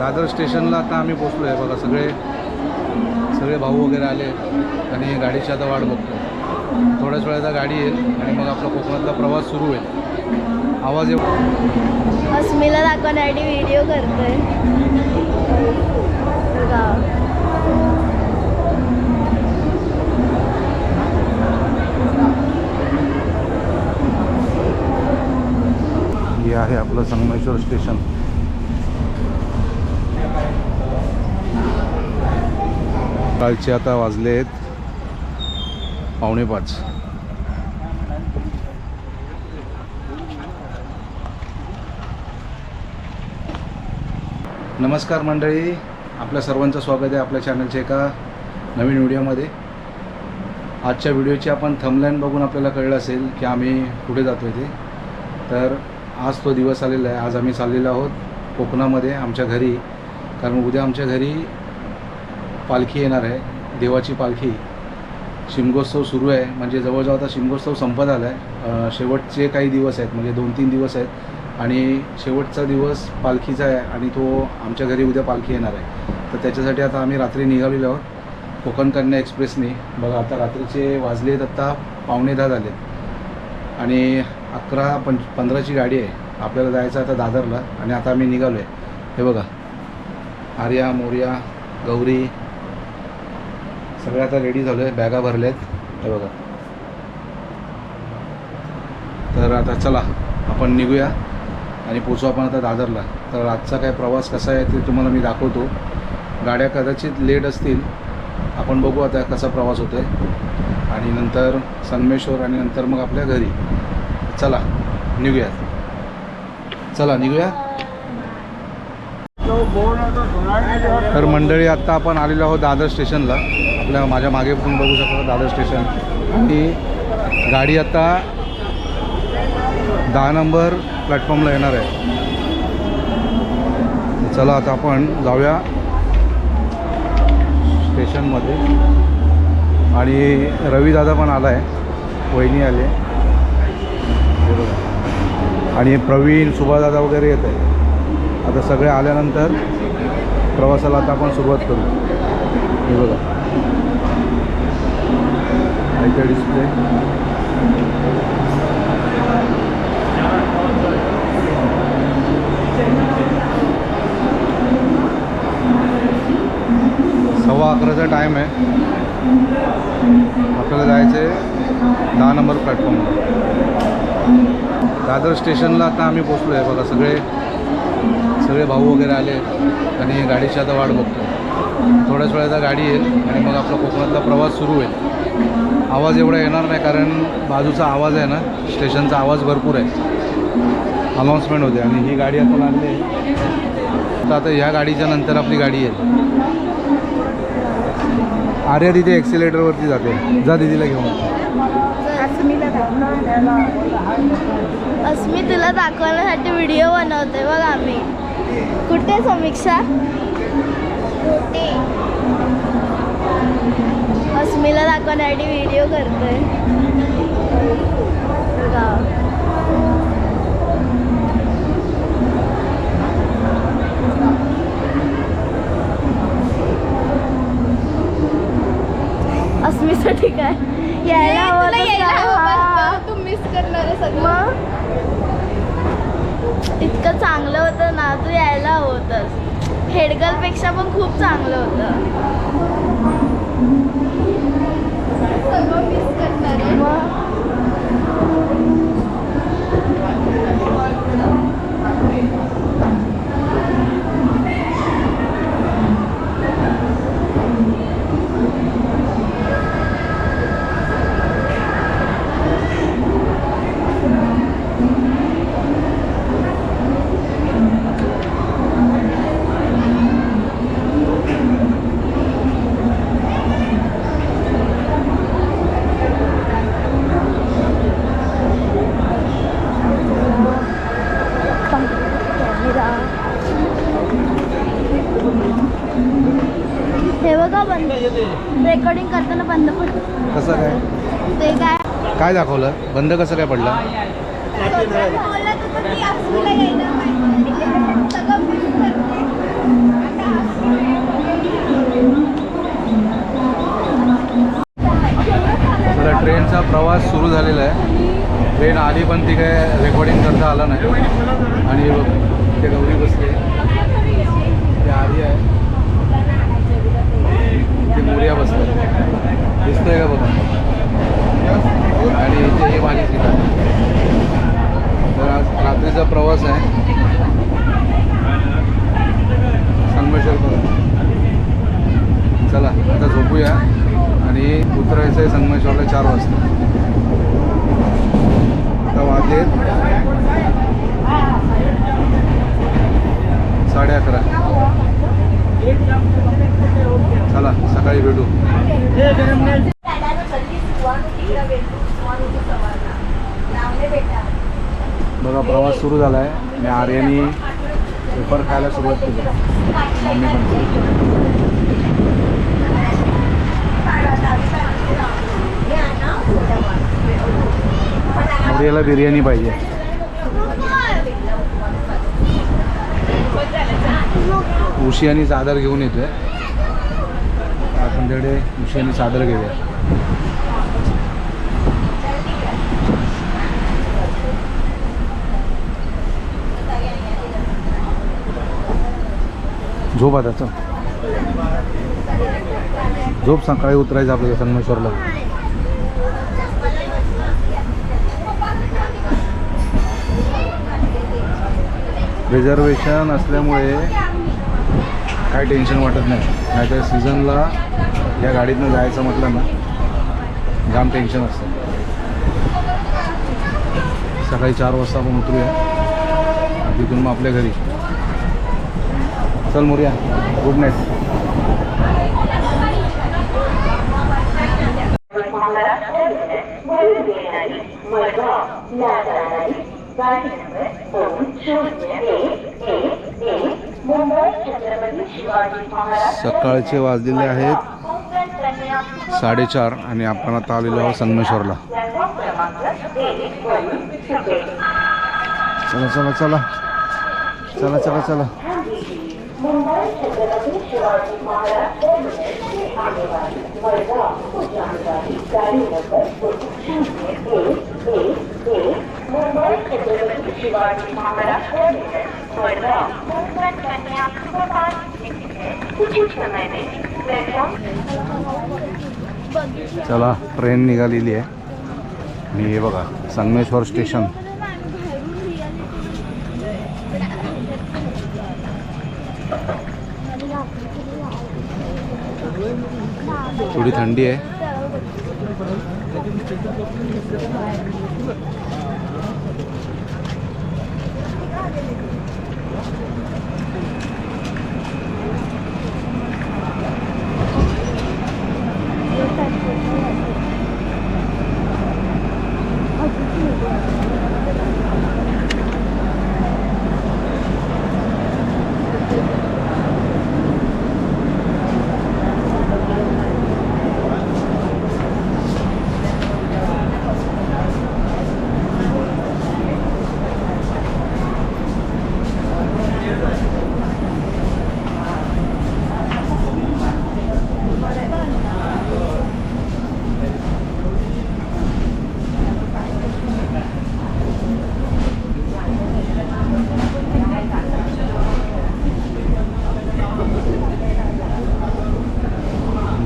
दादर स्टेशनला आता आम्ही पोचलो आहे बघा सगळे सगळे भाऊ वगैरे आले आणि गाडीची आता वाट बघतो थोड्याच वेळात गाडी येईल आणि मग आपला कोकणातला प्रवास सुरू होईल. आवाज येऊ अस्मीला दाखवण्यासाठी व्हिडिओ करतोय. हे आहे आपलं संगमेश्वर स्टेशन. कालचे आता वाजले आहेत पावणे पाच. नमस्कार मंडळी आपल्या सर्वांचं स्वागत आहे आपल्या चॅनलच्या एका नवीन व्हिडिओमध्ये. आजच्या व्हिडिओची आपण थमलाईन बघून आपल्याला कळलं असेल की आम्ही कुठे जातो आहे ते. तर आज तो दिवस आलेला आहे. आज आम्ही चाललेलो आहोत कोकणामध्ये आमच्या घरी. कारण उद्या आमच्या घरी पालखी येणार आहे देवाची पालखी. शिमगोत्सव सुरू आहे. म्हणजे जवळजवळ आता शिमगोत्सव संपत आला आहे शेवटचे काही दिवस आहेत. म्हणजे दोन तीन दिवस आहेत. आणि शेवटचा दिवस पालखीचा आहे आणि तो आमच्या घरी उद्या पालखी येणार आहे. तर त्याच्यासाठी आता आम्ही रात्री निघालेलो आहोत. कोकण कन्या एक्सप्रेसने. बघा आता रात्रीचे वाजले आहेत आत्ता पावणे दहा झाले आणि अकरा पंच पंधराची गाडी आहे. आपल्याला जायचं आता दादरला. आणि आता आम्ही निघालो आहे हे बघा. आर्या मोर्या गौरी सगळे आता रेडी झालो आहे बॅगा भरल्यात हे बघा. तर आता चला आपण निघूया आणि पोचू आपण आता दादरला. तर आजचा काय प्रवास कसा आहे ते तुम्हाला मी दाखवतो. गाड्या कदाचित लेट असतील. आपण बघू आता कसा प्रवास होतो आहे आणि नंतर संगमेश्वर आणि नंतर मग आपल्या घरी. चला निघूया. चला निघूया. तर मंडळी आत्ता आपण आलेलो आहोत दादर स्टेशनला. आपल्या माझ्या मागे पण बघू शकता? दादर स्टेशन. आणि गाडी आता दहा नंबर प्लॅटफॉर्मला येणार आहे. चला आता आपण जाऊया स्टेशनमध्ये. आणि रवीदादा पण आला आहे वहिनी आले. हे बघा. आणि प्रवीण सुभादादा वगैरे येत आहे आता सगळे आल्यानंतर प्रवासाला आता आपण सुरुवात करू. हे बघा. इथे डिस्प्ले सव्वा अकराचा टाईम आहे. आपल्याला जायचं आहे दहा नंबर प्लॅटफॉर्मवर दादर स्टेशनला आता आम्ही पोचलो आहे बघा सगळे सगळे भाऊ वगैरे आले आणि गाडीची आता वाट बघतो थोड्याच वेळात गाडी येईल आणि मग आपला कोकणातला प्रवास सुरू होईल. आवाज एवढा येणार नाही कारण बाजूचा आवाज आहे ना स्टेशनचा आवाज भरपूर आहे. अनाऊन्समेंट होते आणि ही गाडी आता आणली आहे. तर आता ह्या गाडीच्या नंतर आपली गाडी येईल. आर्या तिथे एक्सिलेटरवरती जाते. जा दिदीला घेऊन. अस्मी तुला दाखवण्यासाठी व्हिडिओ बनवते बघ आम्ही. कुठे समीक्षा? कुठे अस्मीला दाखवण्यासाठी व्हिडिओ करतोय. अस्मीसाठी काय? यायला हवं होतं? तू मिस करणार सगळं. मग? इतकं चांगलं होतं ना तू यायला हवं होतंस. हेडगलपेक्षा पण खूप चांगलं होतं. रेकॉर्डिंग करताना बंद पडलं कसं काय? ते काय? काय दाखवलं? बंद कसं काय पडलं? ट्रेनचा प्रवास सुरू झालेला आहे. ट्रेन आली पण ती काय रेकॉर्डिंग करता आलं नाही. आणि ते गौरी बसले. ते आली आहे. ते मोर्या बसतात दिसतंय का बघा? आणि इथे हे माझी सीट आहे. तर आज रात्रीचा प्रवास आहे. संगमेश्वर चला आता झोपूया. आणि उतरायचं आहे संगमेश्वरला चार वाजता. आता वाजले साडे अकरा. चला सकाळी भेटू. बघा प्रवास सुरू झाला आहे आणि आर्यानी पेपर खायला सुरुवात केली. मम्मी पण. बिर्याणी पाहिजे. उशी आणि चादर घेऊन येतोय. आपण तिकडे उशी आणि चादर घेऊया. झोप आता झोप सकाळी उतरायचं आपल्याला संगमेश्वरला. रिझर्वेशन असल्यामुळे काय टेन्शन वाटत नाही. नाहीतर सीझनला या गाडीतनं जायचं म्हटलं ना जाम टेन्शन असतं. सकाळी चार वाजता आपण उतरूया. तिथून मग आपल्या घरी. चल मोर्या. गुड नाईट सकाळचे वाजलेले आहेत. साडेचार आणि आपण आता आलेलो आहोत संगमेश्वरला. चला चला चला. चला चला चला. चला ट्रेन निघालेली आहे. आणि हे बघा संगमेश्वर स्टेशन. थोडी थंडी आहे.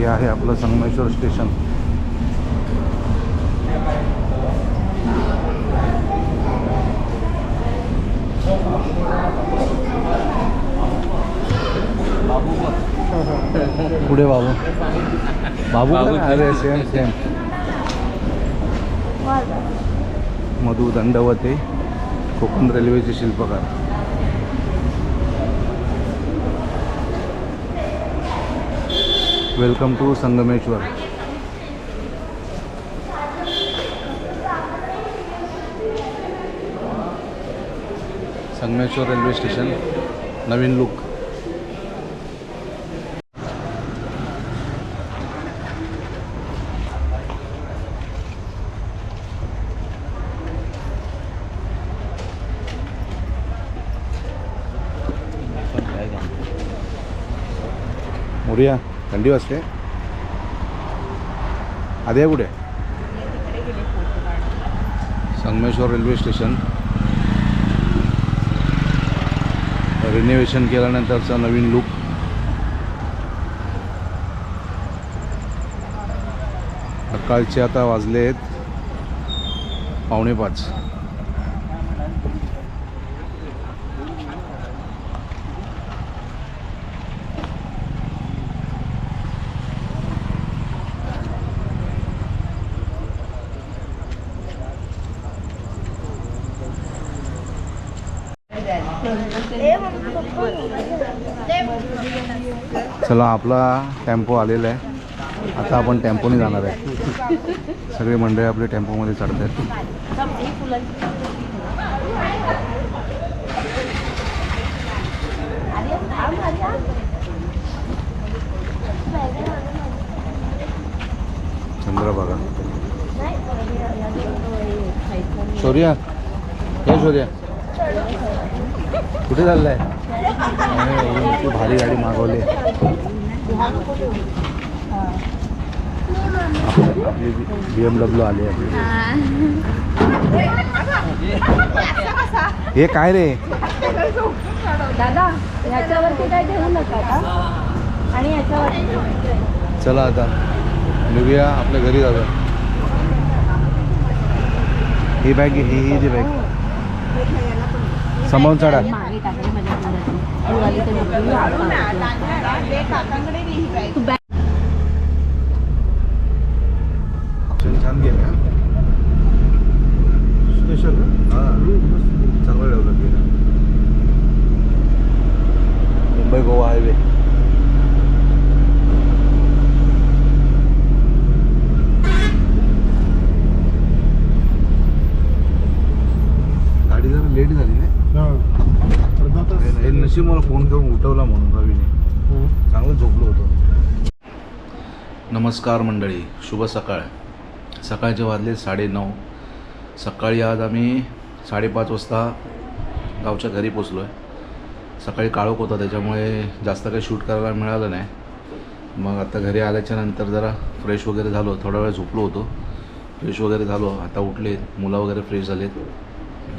हे आहे आपलं संगमेश्वर स्टेशन. पुढे बाबू. बाबू? अरे सेम सेम मधु दंडवते कोकण रेल्वेचे शिल्पकार. Welcome to Sangameshwar. Sangameshwar railway station Naveen look मोरिया. थंडी वाजते आधी आहे कुठे संगमेश्वर रेल्वे स्टेशन रिनोव्हेशन केल्यानंतरचा नवीन लुक सकाळचे आता वाजले आहेत पावणे पाच चला आपला टेम्पो आलेला आहे. आता आपण टेम्पोने जाणार आहे. सगळे मंडळी आपले टेम्पोमध्ये चढत आहेत चंद्रभागा शौर्या. हे शौर्या. कुठे चाललाय? तू भारी गाडी मागवली. आपली बी एम डब्ल्यू आली आपली हे काय रे? दादा ह्याच्यावरती काय ठेवू नका का आणि ह्याच्यावरती चला आता. निघूया आपल्या घरी जाऊया. ही बॅग ही ही जी बॅग सांभाळून चढा. छान गेलं. स्पेशल हां? चांगलं डेव्हलप केलं मुंबई गोवा हायवे गाडी जरा लेट झाली नाही नशीब मला फोन करून उठवला म्हणून रवीने. चांगलं झोपलो होतो. नमस्कार मंडळी शुभ सकाळ. सकाळचे वाजले साडेनऊ. सकाळी आज आम्ही साडेपाच वाजता गावच्या घरी पोचलो आहे सकाळी काळोख होता त्याच्यामुळे जास्त काही शूट करायला मिळालं नाही. मग आता घरी आल्याच्यानंतर जरा फ्रेश वगैरे झालो थोडा वेळ झोपलो होतो. फ्रेश वगैरे झालो आता उठले मुलं वगैरे फ्रेश झालेत.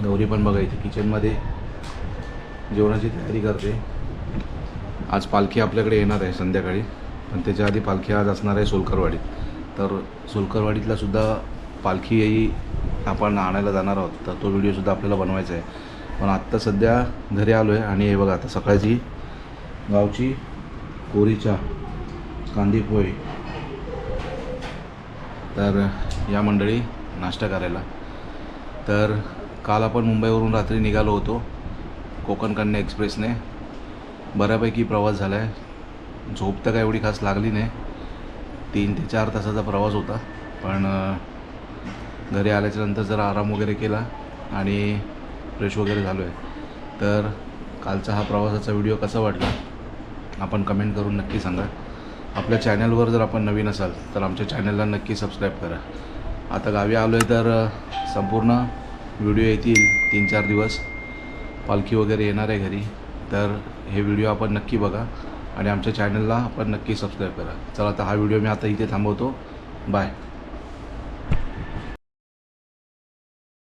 गौरी पण बघा इथे किचनमध्ये जेवणाची तयारी करते. आज पालखी आपल्याकडे येणार आहे संध्याकाळी पण त्याच्या आधी पालखी आज असणार आहे सोलकरवाडीत. तर सोलकरवाडीतला सुद्धा पालखी येई आपण आणायला जाणार आहोत तर तो व्हिडिओसुद्धा आपल्याला बनवायचा आहे. पण आत्ता सध्या घरी आलो आहे आणि हे बघा आता सकाळची गावची कोरीचा कांदी पोहे. तर या मंडळी नाश्ता करायला. तर काल आपण मुंबईवरून रात्री निघालो होतो. कोकण कन्या एक्सप्रेसने बऱ्यापैकी प्रवास झाला आहे झोप तर काय एवढी खास लागली नाही. तीन ते चार तासाचा प्रवास होता. पण घरी आल्याच्यानंतर जरा आराम वगैरे केला आणि फ्रेश वगैरे झालो आहे तर कालचा हा प्रवासाचा व्हिडिओ कसा वाटला? आपण कमेंट करून नक्की सांगा. आपल्या चॅनलवर जर आपण नवीन असाल तर आमच्या चॅनलला नक्की सबस्क्राईब करा. आता गावी आलो आहे तर संपूर्ण व्हिडिओ येतील तीन चार दिवस. पालखी वगैरे येणार आहे घरी तर हे व्हिडिओ आपण नक्की बघा आणि आमच्या चॅनलला आपण नक्की सबस्क्राईब करा. चला आता हा व्हिडिओ मी आता इथे थांबवतो. बाय